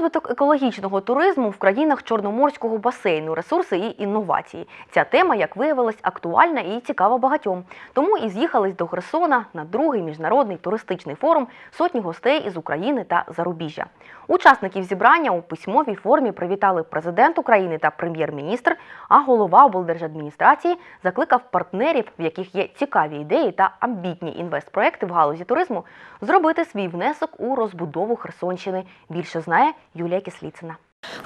Розвиток екологічного туризму в країнах Чорноморського басейну, ресурси і інновації. Ця тема, як виявилось, актуальна і цікава багатьом. Тому і з'їхались до Херсона на другий міжнародний туристичний форум сотні гостей із України та зарубіжжя. Учасників зібрання у письмовій формі привітали президент України та прем'єр-міністр, а голова облдержадміністрації закликав партнерів, в яких є цікаві ідеї та амбітні інвестпроекти в галузі туризму, зробити свій внесок у розбудову Херсонщини. Більше знає Юлія Кисліцина.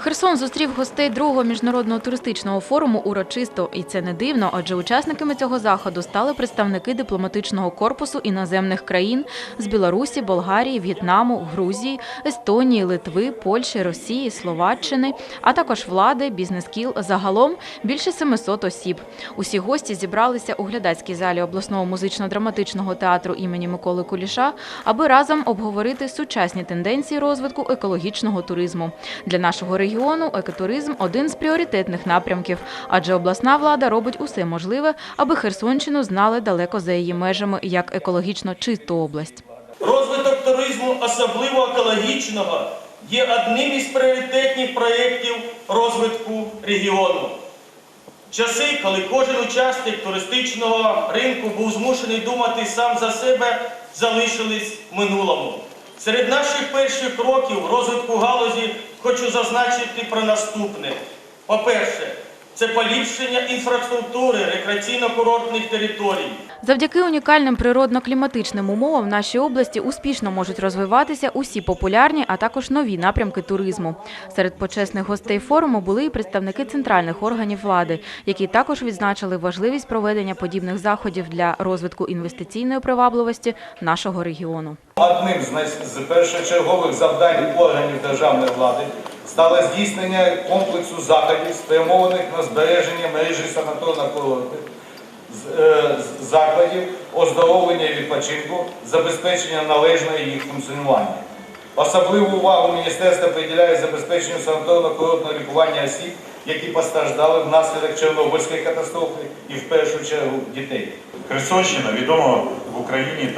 Херсон зустрів гостей другого міжнародного туристичного форуму урочисто. І це не дивно, адже учасниками цього заходу стали представники дипломатичного корпусу іноземних країн з Білорусі, Болгарії, В'єтнаму, Грузії, Естонії, Литви, Польщі, Росії, Словаччини, а також влади, бізнес-кіл. Загалом більше 700 осіб. Усі гості зібралися у глядацькій залі обласного музично-драматичного театру імені Миколи Куліша, аби разом обговорити сучасні тенденції розвитку екологічного туризму. Для нашого регіону екотуризм один з пріоритетних напрямків, адже обласна влада робить усе можливе, аби Херсонщину знали далеко за її межами як екологічно чисту область. Розвиток туризму, особливо екологічного, є одним із пріоритетних проєктів розвитку регіону. Часи, коли кожен учасник туристичного ринку був змушений думати сам за себе, залишились в минулому. Серед наших перших кроків розвитку галузі хочу зазначити про наступне. По-перше, це поліпшення інфраструктури рекреаційно-курортних територій. Завдяки унікальним природно-кліматичним умовам в нашій області успішно можуть розвиватися усі популярні, а також нові напрямки туризму. Серед почесних гостей форуму були і представники центральних органів влади, які також відзначили важливість проведення подібних заходів для розвитку інвестиційної привабливості нашого регіону. Одним з першочергових завдань органів державної влади стало здійснення комплексу заходів, спрямованих на збереження мережі санаторно-курортних з- е, закладів, оздоровлення і відпочинку, забезпечення належного їх функціонування. Особливу увагу міністерство приділяє забезпеченню санаторно-курортного лікування осіб, які постраждали внаслідок Чорнобильської катастрофи і в першу чергу дітей. Херсонщина відома в Україні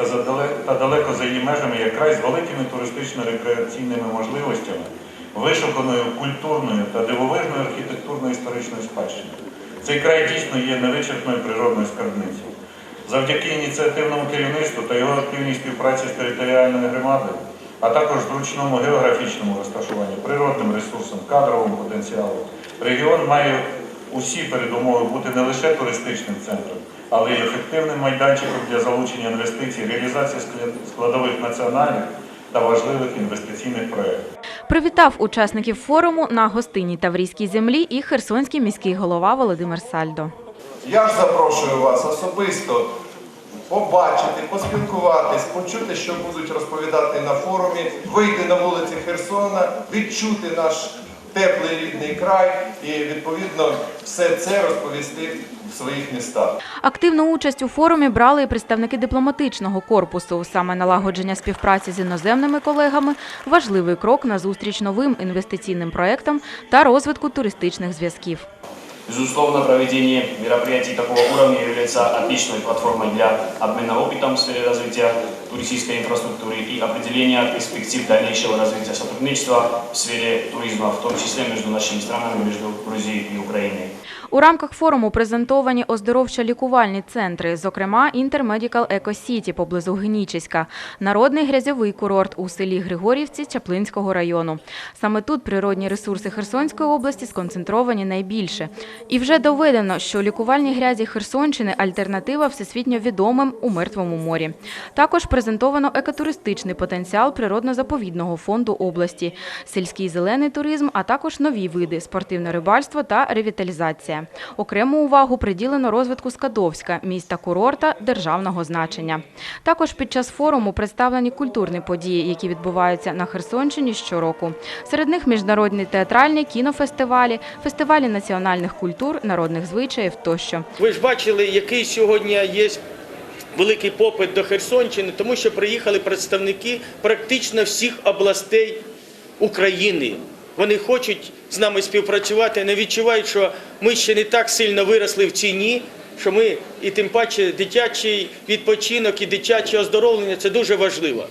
та далеко за її межами як край з великими туристично-рекреаційними можливостями, вишуканою культурною та дивовижною архітектурно-історичною спадщиною. Цей край дійсно є невичерпною природною скарбницею. Завдяки ініціативному керівництву та його активній співпраці з територіальною громадою, а також зручному географічному розташуванню, природним ресурсам, кадровому потенціалу, регіон має усі передумови бути не лише туристичним центром, але й ефективним майданчиком для залучення інвестицій, реалізації складових національних та важливих інвестиційних проєктів. Привітав учасників форуму на гостинній Таврійській землі і херсонський міський голова Володимир Сальдо. Я ж запрошую вас особисто побачити, поспілкуватись, почути, що будуть розповідати на форумі, вийти на вулиці Херсона, відчути наш теплий рідний край і відповідно все це розповісти в своїх містах. Активну участь у форумі брали і представники дипломатичного корпусу. Саме налагодження співпраці з іноземними колегами – важливий крок на зустріч новим інвестиційним проектам та розвитку туристичних зв'язків. Безусловно, проведение мероприятий такого уровня является отличной платформой для обмена опытом в сфере развития туристической инфраструктуры и определения перспектив дальнейшего развития сотрудничества в сфере туризма, в том числе между нашими странами, между Грузией и Украиной. У рамках форуму презентовані оздоровчо-лікувальні центри, зокрема Інтермедікал Еко-Сіті поблизу Генічеська, народний грязьовий курорт у селі Григорівці Чаплинського району. Саме тут природні ресурси Херсонської області сконцентровані найбільше. І вже доведено, що лікувальні грязі Херсонщини – альтернатива всесвітньо відомим у Мертвому морі. Також презентовано екотуристичний потенціал природно-заповідного фонду області, сільський зелений туризм, а також нові види – спортивне рибальство та ревіталізація. Окрему увагу приділено розвитку Скадовська, міста-курорта державного значення. Також під час форуму представлені культурні події, які відбуваються на Херсонщині щороку. Серед них міжнародні театральні, кінофестивалі, фестивалі національних культур, народних звичаїв тощо. Ви ж бачили, який сьогодні є великий попит до Херсонщини, тому що приїхали представники практично всіх областей України. Вони хочуть з нами співпрацювати, не відчувають, що ми ще не так сильно виросли в ціні, що ми і тим паче дитячий відпочинок і дитяче оздоровлення це дуже важливо.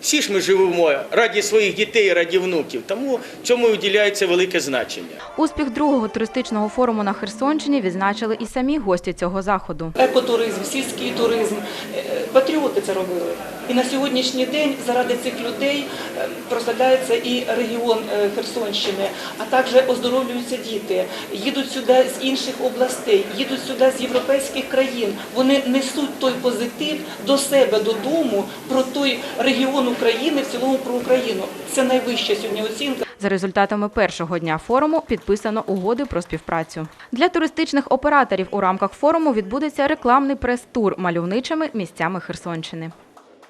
Всі ж ми живемо раді своїх дітей, раді внуків, тому цьому виділяється велике значення. Успіх другого туристичного форуму на Херсонщині відзначили і самі гості цього заходу. екотуризм, сільський туризм. Е, Патріоти це робили. І на сьогоднішній день заради цих людей е, прославляється і регіон е, Херсонщини, а також оздоровлюються діти, їдуть сюди з інших областей, їдуть сюди з європейських країн. Вони несуть той позитив до себе додому про той регіон України, в цілому про Україну. Це найвища сьогодні оцінка. За результатами першого дня форуму підписано угоди про співпрацю. Для туристичних операторів у рамках форуму відбудеться рекламний прес-тур мальовничими місцями Херсонщини.